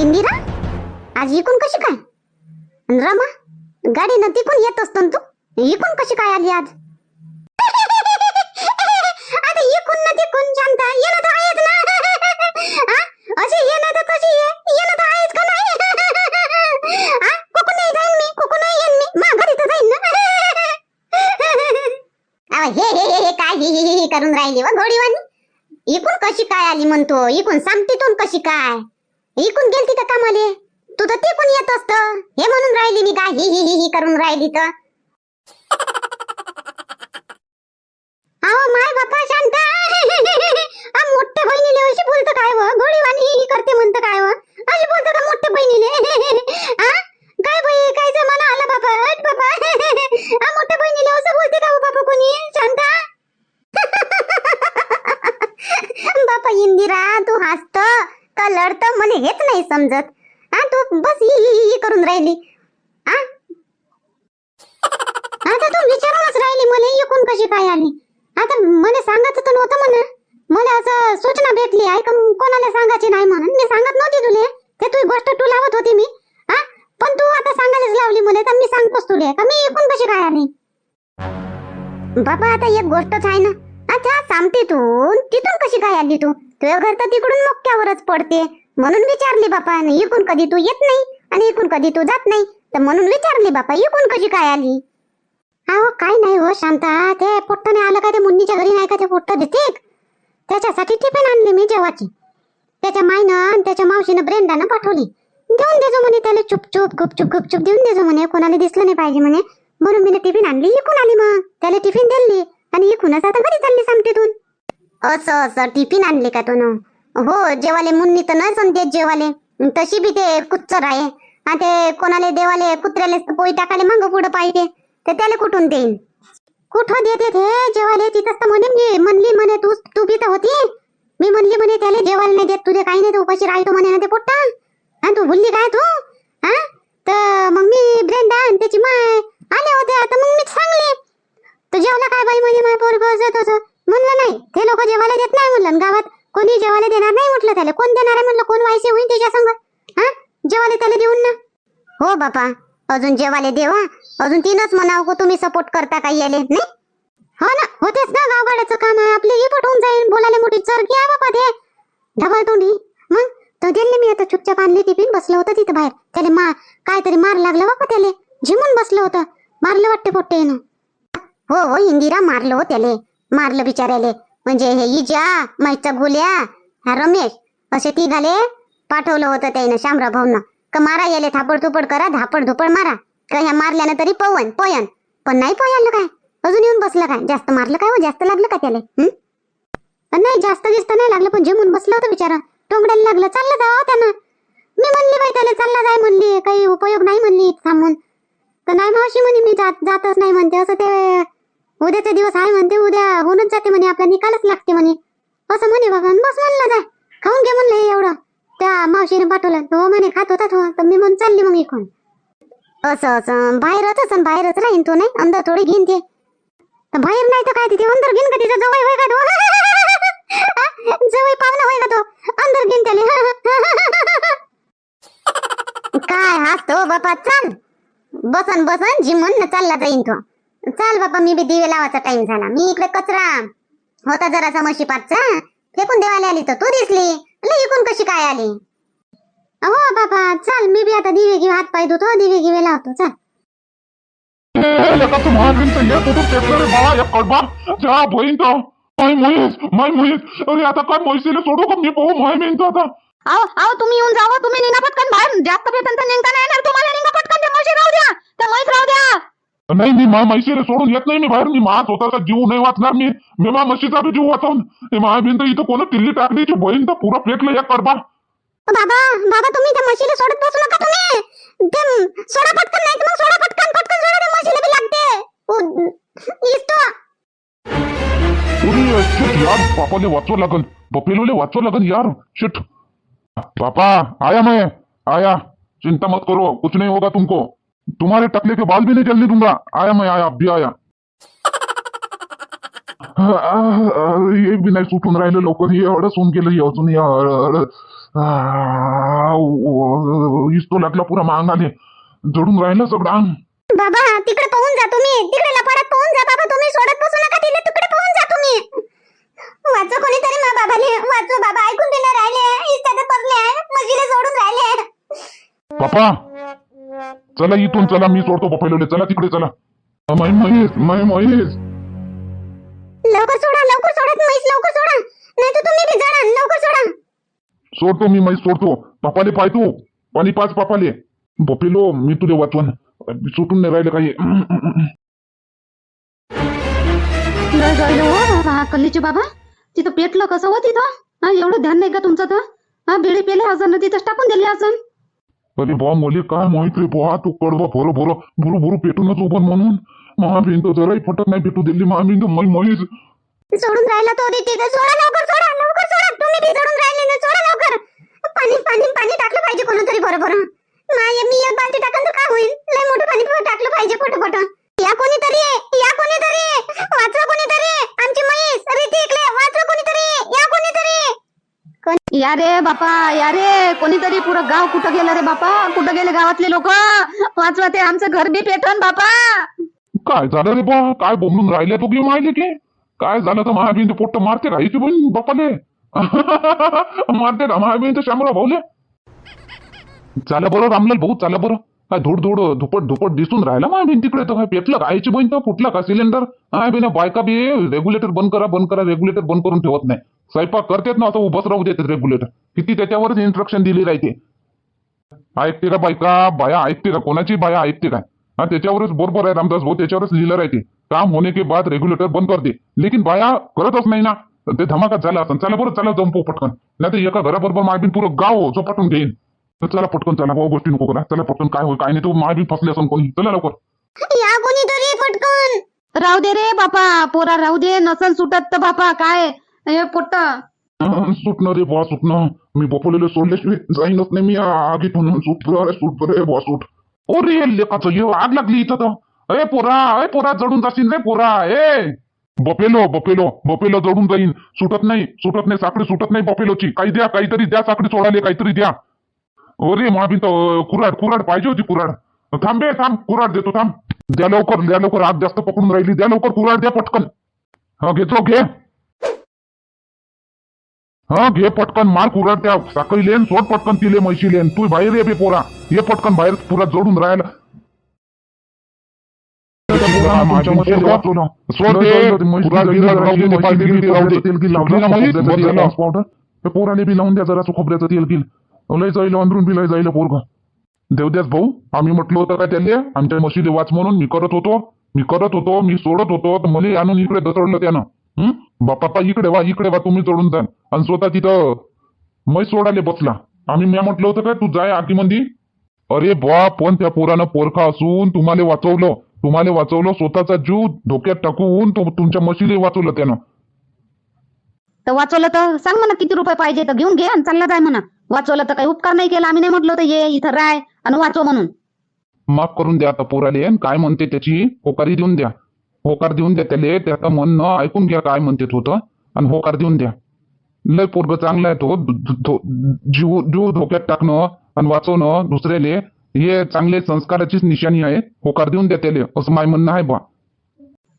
इंदिरा? आज इकून कशी काय? अन रमा गाडीनं तिकून येत असतो तू? इकून कशी काय आली आज? आता इकून ना तिकून शांत येणं तर आहेच ना. अशी येणं तर कशी ये येणं तर आहेच का नाही? कुकूनही जाईन मी येईन मी. मा घरी तर जाईन ना. हे हे हे हे काय ही करून राहिली व घोडीवानी इकून कशी काय आली म्हणतो? इकून सामटीतून कशी काय? इकून गेलती का कामाले? तू तर ते तिकून येत असत. हे म्हणून राहिली मी काय ही ही ही ही करून राहिली तर. अहो माय बापा शांत. मोठ्या बहिणीले अशी बोलत काय व? गोळी वाणी ही करते म्हणतं काय व? अशी बोलत का मोठ्या बहिणीले? हा काय बाई काय जमाना आला बापा? हट बापा. मोठ्या बहिणीले असं बोलते का बापा कोणी? शांता. बापा इंदिरा तू हास का तर मला हेच नाही समजत. हा तू बस करून राहिली. हा? आता तू विचारूनच राहिली मला एकूण कशी काय आली? आता मला सांगायचं तर नव्हतं म्हणा. मला असं सूचना भेटली आहे का कोणाला सांगायची नाही म्हणून. मी सांगत नव्हती तुले. ते तू गोष्ट तू लावत होती मी. हा? पण तू आता सांगायलाच लावली मला तर मी सांगतोच तुले. का मी एकूण कशी काय आली? बाबा आता एक गोष्टच आहे ना. अच्छा तू. तिथून कशी काय आली तू? तुझं घर तर तिकडून मोक्यावरच पडते. म्हणून विचारली बापा इकून कधी तू येत नाही आणि इकून कधी तू जात नाही? तर म्हणून विचारली बापा इकून कशी काय आली? अहो काय नाही हो शांता. ते पोट्टाने आलं का ते मुन्नीच्या घरी नाही का ते पोट्ट देते त्याच्यासाठी टिफिन आणली मी जेवाची. त्याच्या मायनं आणि त्याच्या मावशीनं ब्रेंडानं पाठवली. देऊन देजो म्हणे त्याला चुपचुप गुपचुप गुपचुप देऊन देजो म्हणे. कोणाला दिसलं नाही पाहिजे म्हणे. म्हणून मी टिफिन आणली इकून आली मग. त्याला टिफिन दिली आणि इकूनच आता घरी चालली सामटीतून. असं असं. टिफिन आणले का तू हो जेवाले मुन्नी तर नाही सांगते जेवाले. तशी बी ते कुच्चर आहे. ते कोणाला देवाले कुत्र्याले पोई टाकाले मग पुढं पाहिजे. तर त्याला कुठून देईन? कुठं देते ते जेवाले? तिथंच तर म्हणे मी. म्हणली म्हणे तू तू बी तर होती. मी म्हणली म्हणे त्याला जेवायला नाही देत. तुझे काही नाही तर उपाशी राहतो म्हणे ना ते पोट्टा. हा तू भुलली काय तू? हा? तर मग मी ब्रेंडा आणि त्याची माय आले होते आता मग मी सांगले. तू जेवला काय बाई म्हणे माय पोरग? असं म्हणलं नाही. ते लोक जेवायला देत नाही म्हणलं. गावात कोणी जेवायला देणार नाही म्हटलं त्याला? कोण देणार आहे म्हणलं? कोण व्हायचे होईल त्याच्या संग? हा? जेवायला त्याला देऊन ना. हो बापा. अजून जेवाले देवा. अजून तीनच म्हणाव को तुम्ही सपोर्ट करता काही याले नाही? हो ना. होतेच ना. गावगाड्याचं काम आहे. आपले ही पटवून जाईल. बोलायला मोठी चर घ्या बापा दे ढबाल तोंडी. मग? तो दिले मी आता चुपचाप आणली टिफिन. बसलं होतं तिथं बाहेर. त्याला मा काहीतरी मार लागलं बापा त्याले. झिमून बसलं होतं. मारलं वाटते पोट्टे हो हो इंदिरा मारलं हो त्याले. मारलं बिचाऱ्याले. म्हणजे हे इजा माईचा गोल्या हा रमेश असे तिघाले पाठवलं होतं त्यानं शामराव भाऊनं. का मारा याले थापड थुपड करा धापड धुपड मारा. का ह्या मारल्यानं तरी पवन पयन. पण नाही पयालं काय? अजून येऊन बसलं काय? जास्त मारलं काय हो? जास्त लागलं का त्याला? पण नाही जास्त गिस्त नाही लागलं पण जेमून बसलं होतं बिचारा. टोंगड्याला लागलं चाललं जावं हो त्यानं. मी म्हणली बाई त्याला चालला जाय म्हणली काही उपयोग नाही म्हणली थांबून. तर नाही मावशी म्हणे मी जात जातच नाही म्हणते. असं ते उद्याचा दिवस आहे म्हणते उद्या होऊनच जाते म्हणे आपला निकालच लागते म्हणे. असं म्हणे बाबा बस म्हणलं जाय खाऊन घे म्हणलं हे एवढं. त्या मावशीने पाठवलं तो म्हणे खात होता तो. तर मी म्हणून चालली मग इकडून. असं असं. बाहेरच असं बाहेरच राहीन तो नाही. अंदर थोडी घेईन ते. तर बाहेर नाही तर काय तिथे अंदर घेईन का तिथं? जवळ होय का तो? जवळ पाहुणा होय का तो? अंदर घेईन त्याला. काय हसतो बापा चाल. बसन बसन. जिमून चालला जाईन तो. चाल बापा मी बी दिवे लावायचा टाइम झाला. मी इकडे कचरा. होता जरासा म्हशी पाचचा फेकून देवाला आली तर तू दिसली. लई इकून कशी काय आली? हो बाबा चाल मी बी आता दिवे घेऊ हात पाय धुतो दिवे गिवे लावतो. चाल. एका महाबीनचं कुठून पेटलं रे बाळा एक कडबा त्या बहीण तर माय मोहीत माय मोहीत अरे आता काय म्हैसीला सोडू का मी? पाहू माय आता. अहो तुम्ही येऊन जावं तुम्ही निघा पटकन बाहेर. जास्त वेळ त्यांचा निघता नाही येणार. तुम्हाला निघा पटकन त्या म्हशी राहू द्या. त्या म्हैस राहू द्या. नाही मी मा म्हैसीला सोडून येत नाही मी बाहेर मी मा स्वतःचा जीव नाही वाचणार मी मी मा म्हशीचा बी जीव वाचवून. हे माय बहीण तर इथं कोण किल्ली टाकली ती बहीण तर पुरा पेटलं एक कडबा बाबा बाबा तुम्ही त्या म्हशीला सोडत बसू नका तुम्ही. ते सोडा पटकन नाही मग सोडा पटकन पटकन सोडा त्या म्हशीला बी लागते. इस्तो शिट यार पापाले वाचवा लागल. बपेलोले वाचवा लागल यार शिट. पापा आया मैं आया. चिंता मत करो कुछ नहीं होगा तुमको. तुम्हारे टकले के बाल भी नहीं जलने दूंगा। आया मैं आया अभी आया। हे बी नाही सुटून राहिलं लवकर हे अडस होऊन गेलं हे अजून हे इस्तोलातला पुरा मांग आले जडून राहिलं सगळं अंग बाबा तिकडे पाहून जा तुम्ही। तिकडे लपाडात पाहून जा बाबा तुम्ही। सोडत बसू नका तिला तिकडे पाहून जा तुम्ही। वाचो कोणीतरी मा बाबाले वाचो बाबा ऐकून देणार राहिले इस्त्यात पडले मशीला सोडून राहिले पापा चला इथून चला मी सोडतो पप्पा चला तिकडे चला. मै महेश मै महेश. लवकर सोडा लवकर सोडा म्हैस लवकर सोडा. नाही तर तुम्ही बी जडा लवकर सोडा. सोडतो मी म्हैस सोडतो. पापाले पाहतो पाणी पाच पापाले. बपेलो मी तुले वाचवण. सुटून नाही राहिलं काही. जय हो बाबा कल्लीचे बाबा. तिथं पेटलं कसं हो तिथं? हा एवढं ध्यान नाही का तुमचं तर? हा बिडी पेले असं ना तिथंच टाकून दिली असं अरे बा मले काय माहीत रे बा तू कडवा भर भर भरू भरू पेटूनच उभं म्हणून. महाबिंद जराही फटक नाही पेटू दिली महाबिंद तर मै महेश सोडून राहिला तो रे तिथे सोडा लवकर सोडा लवकर सोडा तुम्ही बी सोडून राहिले ना सोडा लवकर पाणी पाणी पाणी टाकलं पाहिजे कोणतरी बरोबर माय मी एक बालटी टाकन तर काय होईल लय मोठं पाणी पण टाकलं पाहिजे पटपट या कोणीतरी या कोणीतरी वाचवा कोणीतरी आमची म्हैस रीती इकडे वाचवा कोणीतरी या कोणीतरी या रे बापा या कोणीतरी पुरं गाव कुठं गेलं रे बापा? कुठं गेले गावातले लोक? वाचवा ते आमचं घर बी पेटन बापा. काय झालं रे बा? काय बोलून राहिले तू की माहिती की? काय झालं तर महाबीन पोट्ट मारते राहायची बहीण बापाले? मारते ना महाबीन तर शामराव भाऊले? चाला बरं रामलाल भाऊ चाला बरं. काय धूड धूड धुपट धुपट दिसून राहिला महाबीन तिकडे तर? काय पेटलं का आईची बहीण तर? फुटलं का सिलेंडर? हाय बिना बायका बी रेग्युलेटर बंद करा बंद करा रेग्युलेटर बंद करून ठेवत नाही. स्वयंपाक करतेत ना आता उभंच राहू देतात रेग्युलेटर किती त्याच्यावरच इन्स्ट्रक्शन दिली राहते. ऐकते का बायका? बाया ऐकते का? कोणाची बाया ऐकते काय हा त्याच्यावरच बरोबर आहे रामदास भाऊ त्याच्यावरच लिहिलं राहते. काम होने के बाद रेग्युलेटर बंद कर दे लेकिन बाया करतच नाही ना. ते धमाकात झाला असं चला बरं चला जंपू पटकन. नाही तर एका घराबरोबर मायबीन पुरं गाव झोपाटून घेईन. तर चला पटकन चला भाऊ गोष्टी नको करा. चला पटकन काय होईल काय नाही तू मायबीन फसले असं कोणी. चला लवकर. या कोणीतरी पटकन. राहू दे रे बापा पोरा राहू दे. नसल सुटत तर बापा काय? हे पोट्ट. अं, सुटणं रे बॉ सुटणं. मी बपोलेले सोडल्याशिवाय जाईनच नाही मी. आगीत म्हणून सुट रे सुट रे बॉ सुट. ओ रे लेखाचं ये आग लागली इथं तर. ए पोरा ए पोरा जडून जाशील रे पोरा. ए! बपेलो बपेलो बपेलो जडून जाईन. सुटत नाही सुटत नाही साखळी सुटत नाही बपेलोची. काही द्या काहीतरी द्या साखळी सोडाले काहीतरी द्या. अरे महाबिंत तर कुराड कुराड पाहिजे होती कुराड थांबे थांब कुराड देतो थांब. द्या लवकर द्या लवकर. आग जास्त पकडून राहिली. द्या लवकर कुराड द्या पटकन. हा घेतो घे. हा घे पटकन मार कुराड त्या साखळी लेन सोड पटकन तिले म्हशी लेन तू बाहेर ये बे पोरा. ये पटकन बाहेर पुरा जोडून राहायला. सोड दे कुऱ्हाड बिऱ्हाड राहू दे, पाय बिय राहू दे. सुटली ना म्हैस? बरं झालं आज powder. ते पोराले बी लावून द्या जरा खोबऱ्याचं तेल गिल लय जाईल अंदरून बी लय जाईल पोरग. देवद्यास भाऊ आम्ही म्हटलं होतं का त्याले? आमच्या म्हशीले वाच म्हणून मी करत होतो. मी करत होतो मी सोडत होतो. तर मला आणून इकडे दचडलं त्यानं? बाप्पा इकडे वा इकडे वा तुम्ही चढून जा. आणि स्वतः तिथं म्हैस सोडाले बसला. आम्ही मी म्हटलं होतं काय तू जाय आगीमध्ये अरे बा पण त्या पोरानं पोरखा असून तुम्हाला वाचवलं. तुम्हाला वाचवलं स्वतःचा जीव धोक्यात टाकून तो तुमच्या म्हशीले वाचवलं त्यानं. तर वाचवलं तर सांग म्हणा किती रुपये पाहिजे तर घेऊन घे आणि चालला जाय म्हणा. वाचवलं तर काही उपकार नाही केला. आम्ही नाही म्हटलं तर ये इथं राय आणि वाचव म्हणून. माफ करून द्या आता पोराले. आणि काय म्हणते त्याची? होकारी देऊन द्या. होकार देऊन द्या त्याले त्याचं म्हणणं ऐकून घ्या काय म्हणते होतं आणि होकार देऊन द्या. लय पोरग चांगला आहे तो. जीव जीव धोक्यात टाकणं आणि वाचवणं दुसऱ्याले हे चांगले संस्काराचीच निशाणी आहे. होकार देऊन द्या त्याले असं माय म्हणणं आहे बा.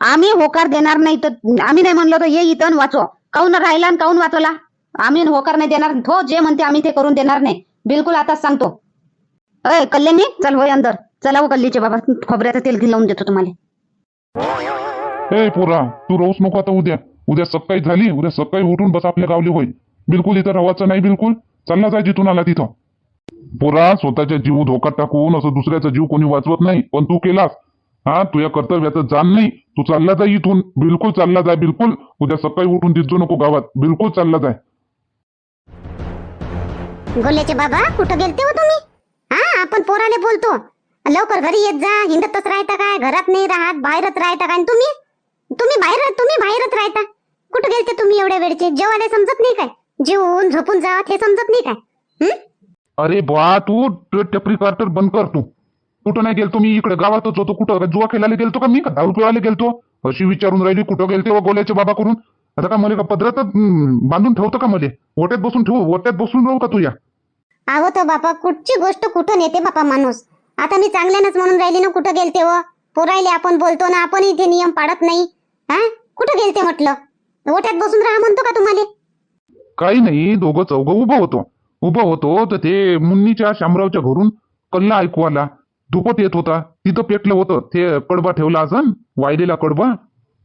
आम्ही होकार देणार नाही तर आम्ही नाही म्हणलो तर ये इथं आणि वाचव. काऊन राहिला आणि काऊन वाचवला? आम्ही होकार नाही देणार. हो जे म्हणते आम्ही ते करून देणार नाही. बिलकुल आताच सांगतो. अय कल्याणी चल होय अंदर. चला हो कल्लीचे बाबा. खोबऱ्याचं तेल घेऊन लावून देतो तुम्हाला. ए पोरा तू रोज नको आता उद्या. उद्या सकाळी झाली उद्या सकाळी उठून बस आपल्या गावली होईल बिलकुल इथं राहायचं नाही बिलकुल. चालला जाय जिथून आला तिथं. पोरा स्वतःच्या जीव धोका टाकून असं दुसऱ्याचा जीव कोणी वाचवत नाही पण तू केलास. हा तुझ्या कर्तव्याचं जाण नाही. तू चालला जाय इथून. बिलकुल चालला जाय बिलकुल. उद्या सकाळी उठून दिसू नको गावात. बिलकुल चालला जाय गोल्याचे बाबा कुठं गेलते हो तुम्ही? हा आपण पोराले बोलतो. लवकर घरी येत जा हिंडतच राहता काय? घरात नाही राहत बाहेरच राहता काय? तुम्ही? तुम्ही बाहेर तुम्ही बाहेरच राहता. कुठं गेलते तुम्ही एवढ्या वेळचे? जेवायला समजत नाही काय? जेवून झोपून जा हे समजत नाही काय? अरे बा तू टपरी कार्टर बंद कर तू. कुठं नाही गेलतो मी? इकडे गावातच होतो. कुठं? जुवा खेळायला गेलतो का मी? का दारू पिवायला गेलतो? अशी विचारून राहिली कुठं गेलते व गोल्याचे बाबा करून? आता का मला का पदरात बांधून ठेवतं का मले? ओट्यात बसून ठेवू ओट्यात बसून राहू का तुया? अहो तो बापा कुठची गोष्ट कुठं नेते बापा माणूस? आता मी चांगल्यानंच म्हणून राहिली ना कुठं गेलते व? पोरायले आपण बोलतो ना आपण इथे नियम पाडत नाही. हा? कुठं गेलते म्हटलं? ओट्यात बसून राहा म्हणतो का तुम्हाला? काही नाही दोघं चौघ उभं होतो. उभं होतो तर ते मुन्नीच्या शामरावच्या घरून कल्ला ऐकू आला धुपत येत होता. तिथं पेटलं होतं. ते कडबा ठेवला असन वायलेला कडबा.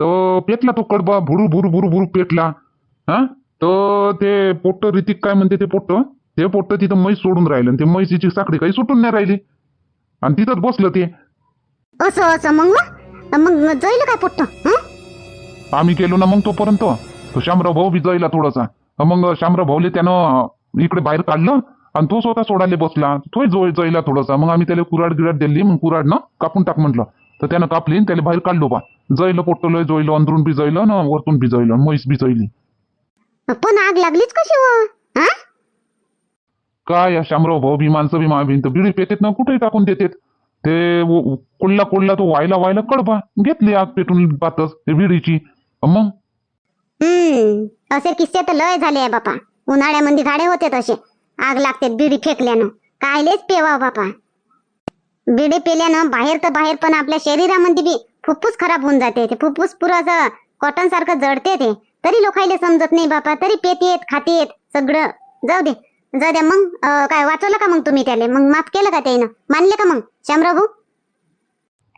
तर पेटला तो कडबा भुरू भुरू भुरू भुरू पेटला. हा? तर ते पोट्ट रितिक काय म्हणते ते पोट्ट? ते पोट्ट तिथं म्हैस सोडून राहिलं आणि ते म्हैसीची साखळी काही सुटून नाही राहिली. आणि तिथंच बसलं ते. असं असं. मग मग मग जाईल काय पुट्ट? हं? आम्ही गेलो ना मग तोपर्यंत. तो शामराव भाऊ बी जायला थोडासा मग शामराव भाऊले त्यानं इकडे बाहेर काढलं. आणि तो स्वतः सोडायला बसला. जोय जायला थोडासा. मग आम्ही त्याला कुराड गिराड दिली. मग कुराड ना कापून टाक म्हटलं. तर त्यानं कापली आणि त्याला बाहेर काढलो बा. जैलं पोट्टलं जैलं अंदरून बी जैलं ना वरतून बी म्हैस बी पण आग लागलीच कशी हो? काय या शामराव भाऊ? बी माणसं बी तर बिडी पेतेत ना? कुठेही टाकून देतेत. ते व- कोल्ला कोल्ला तो व्हायला व्हायला कडबा घेतली आग पेटून बातच विडीची. मग? हम्म असे किस्से तर लय झाले आहे बापा. उन्हाळ्यामध्ये झाडे होते तसे. आग लागते बिडी फेकल्यानं. कायलेच पेवा बापा. बिडी पेल्यानं बाहेर तर बाहेर पण आपल्या शरीरामध्ये बी फुफ्फुस खराब होऊन जाते. ते फुफ्फुस पुरं असं कॉटन सारखं जडते ते. तरी लोकायले समजत नाही बापा. तरी पेतेत खातेत सगळं. जाऊ दे. जाऊ द्या मग काय वाचवलं का मग तुम्ही त्याले? मग माफ केलं का त्यानं मानले का मग? भाऊ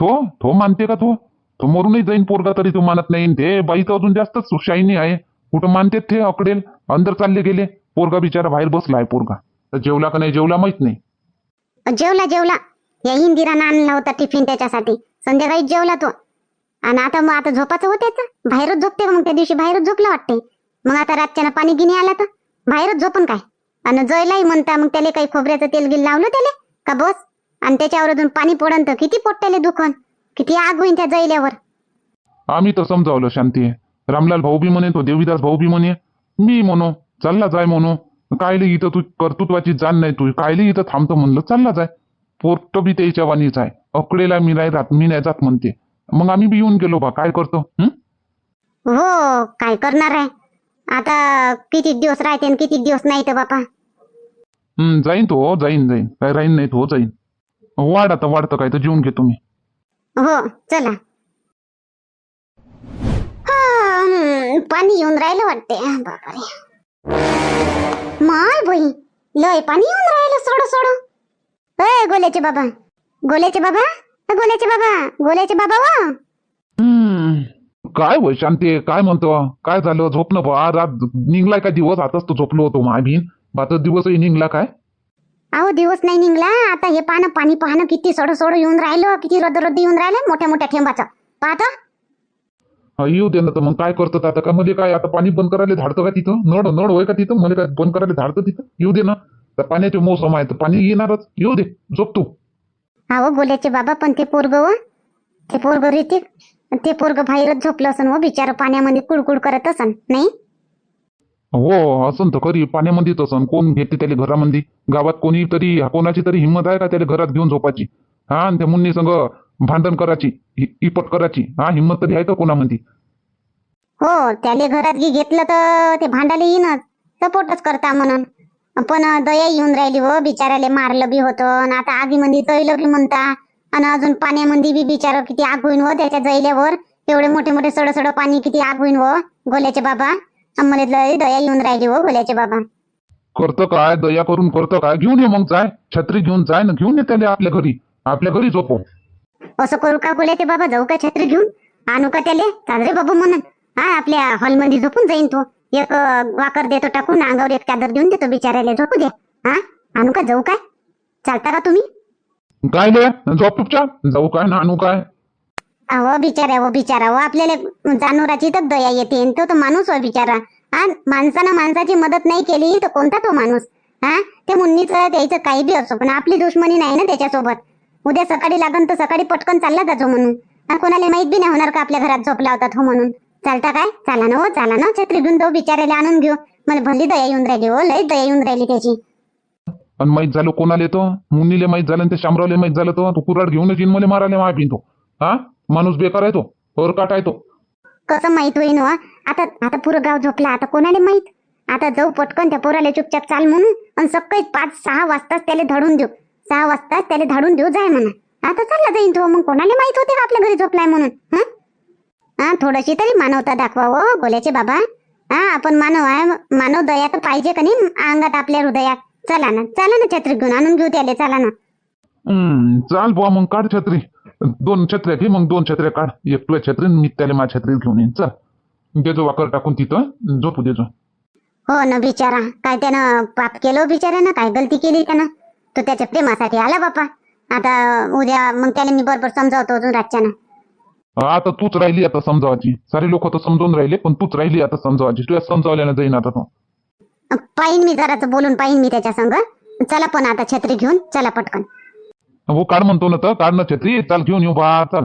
तो? तो मानते का तो? तो मरूनही जाईन पोरगा तरी तो मानत नाही. ते बाई तर अजून जास्तच शाईनी आहे. कुठं मानतेत ते अकडेल? अंदर चालले गेले. पोरगा बिचारा बाहेर बसला आहे पोरगा. तर जेवला का नाही जेवला माहीत नाही. जेवला जेवला. या इंदिरानं आणला होता टिफिन त्याच्यासाठी. संध्याकाळी जेवला तो. आणि आता मग आता झोपाचं होत्याच बाहेरच झोपते मग? त्या दिवशी बाहेरच झोपला वाटते मग आता रातच्यानं पाणी गिनी आला तर? बाहेरच झोपून काय? आणि जयलाही म्हणता मग त्याला काही खोबऱ्याचं तेल गिल लावलं त्याले? का बस? आणि त्याच्यावर अजून पाणी पडन तर किती पोट्याले दुखन? किती आग होईन त्या जैल्यावर आम्ही तर समजावलं शांती. रामलाल भाऊ बी म्हणे तो देवीदास भाऊ बी म्हणे मी म्हणू चालला जाय म्हणू कायले इथं तू कर्तृत्वाची जाण नाही तू कायले इथं थांबतो म्हणलं चालला जाय. पोर्ट बी त्याच्या वाणीच आहे. अकडेला मी नाही राहत मी नाही जात म्हणते. मग आम्ही बी येऊन गेलो बा काय करतो? हं? काय करणार आहे? आता किती दिवस राहते किती दिवस नाही तर बापा. हं, जाईन तो हो, जाईन जाईन. काय राहीन नाही तो जाईन. वाढ आता वाढतं काय तर जेवून घेतो मी हो चला. हा, हम्म, पाणी येऊन राहिलं वाटते हा, बापरे. माय बाई लय पाणी येऊन राहिलं सोड सोड. ए गोल्याचे बाबा गोल्याचे बाबा ए, गोल्याचे बाबा गोल्याचे बाबा वा हम्म. काय वय शांती? काय म्हणतो? काय झालं? झोपणं बा रात निघलाय का दिवस? आताच तो झोपलो होतो माय आता दिवसही निघला काय? अहो दिवस नाही निघला. आता हे पानं पाणी पाहणं किती सोड सोड येऊन राहिलं किती रद्द रद्द येऊन राहिलं मोठ्या मोठ्या ठेंबाचं पाहता? हा, येऊ दे ना तर मग काय करतात आता? का मध्ये काय आता पाणी बंद करायला धाडतं का तिथं? नळ नळ होय का तिथं? मध्ये काय बंद करायला धाडतं तिथं? येऊ दे ना. तर पाण्याचे मोसम आहे तर पाणी येणारच. येऊ दे झोप तू. अहो गोल्याचे बाबा पण ते पोरग व ते पोरग रीती ते पोरग बाहेरच झोपलं असन व बिचार पाण्यामध्ये कुडकुड करत असन नाही? हो असं तर खरी. पाण्यामध्येच असं कोण घेते त्याला घरामध्ये गावात कोणी तरी कोणाची तरी हिंमत आहे का त्याला घरात घेऊन झोपायची? हा आणि त्या मुन्नी संग भांडण करायची इपट करायची. हा हिंमत तरी आहे का कोणामध्ये हो त्याले घरात घे घेतलं तर ते भांडाले येईनच. सपोर्टच करता म्हणून. पण दया येऊन राहिली हो बिचाराले मारलं बी होतं. आणि आता आगीमध्ये तळलं बी म्हणता. आणि अजून पाण्यामध्ये बी बिचार किती आग होईन व त्याच्या जैल्यावर. एवढे मोठे मोठे सड सड पाणी किती आग होईन व गोल्याचे बाबा. आम्हाला लय दया येऊन राहिली हो गोल्याचे बाबा. करतं काय? दया करून करतं काय? घेऊन ये मग जाय. छत्री घेऊन जाय ना. घेऊन ये त्याला आपल्या घरी. आपल्या घरी झोपव असं करू का गोल्याचे बाबा? जाऊ का छत्री घेऊन? आणू का त्याले? चाल रे बाबू म्हणून. हा आपल्या हॉलमध्ये झोपून जाईन तो. एक अं, वाकर देतो टाकून अंगावर एक चादर देऊन देतो बिचारायला झोपू दे. हा? आणू का? जाऊ काय? चालता का तुम्ही? काय झोप चुपचाप जाऊ काय ना आणू काय? अहो बिचारा हो बिचारा हो आपल्याला जानवराची तर दया येते आणि तो तर माणूस हो बिचारा. हा माणसानं माणसाची मदत नाही केली तर कोणता तो माणूस? हा ते मुन्नीचं त्याचं काही बी असो पण आपली दुश्मनी नाही ना त्याच्यासोबत. उद्या सकाळी लागन तर सकाळी पटकन चालला जातो म्हणून. कोणाला माहीत बी नाही होणार का आपल्या घरात झोपला होता हो म्हणून. चालता काय? चाला ना हो चाला ना हो, छत्री घेऊन जाऊ बिचारायला आणून घेऊ. मला भली दया येऊन राहिली हो लय दया येऊन राहिली त्याची. आणि माहीत झालं कोणाला येतो मुन्नीले माहीत झालं ते शामरावले माहीत झालं तो? कुराड घेऊनच येईन मला मारायला माय पिंतो हा माणूस बेकार आहे तो और काट आहे तो. कसं माहीत होईन हो? आता आता पुरं गाव झोपला आता कोणाला माहीत? आता जाऊ पटकन त्या पोराला चुपचाप चाल म्हणून आणि सकाळी पाच सहा वाजताच त्याला धाडून देऊ. सहा वाजताच त्याला धाडून देऊ जाय म्हणा. आता चालला जाईन तो मग कोणाला माहीत होते का आपल्या घरी झोपलाय म्हणून हं? हा थोडीशी तरी मानवता दाखवा हो बोलायचे बाबा. हा आपण मानव आहे मानव दया तर पाहिजे का नाही अंगात आपल्या हृदयात? चला ना चला ना छत्री घेऊन आणून घेऊ त्याला चला ना. हम्म, चाल बुवा मग काढ छत्री. दोन छत्र्या घे मग दोन छत्र्या काढ. एक तुला छत्री मी त्याला माझ्या छत्रीत घेऊन येईन. चल. देजो वाकर टाकून तिथं. झोपू देजो हो ना बिचारा. काय त्यानं पाप केलं हो बिचाऱ्यानं? काय गलती केली त्यानं? तो त्याच्या प्रेमासाठी आला बापा. आता उद्या मग त्याला मी बरोबर समजावतो अजून रातच्यानं. आता तूच राहिली आता समजावायची सारे लोक तर समजून राहिले पण तूच राहिली आता समजावायची तुला समजावल्यानं जाईन आता तो. पाहिन मी जराच बोलून पाहिन मी त्याच्या संग. चला पण आता छत्री घेऊन चला पटकन. हो काढ म्हणतो ना तर काढ ना छत्री चाल घेऊन येऊ बा चाल.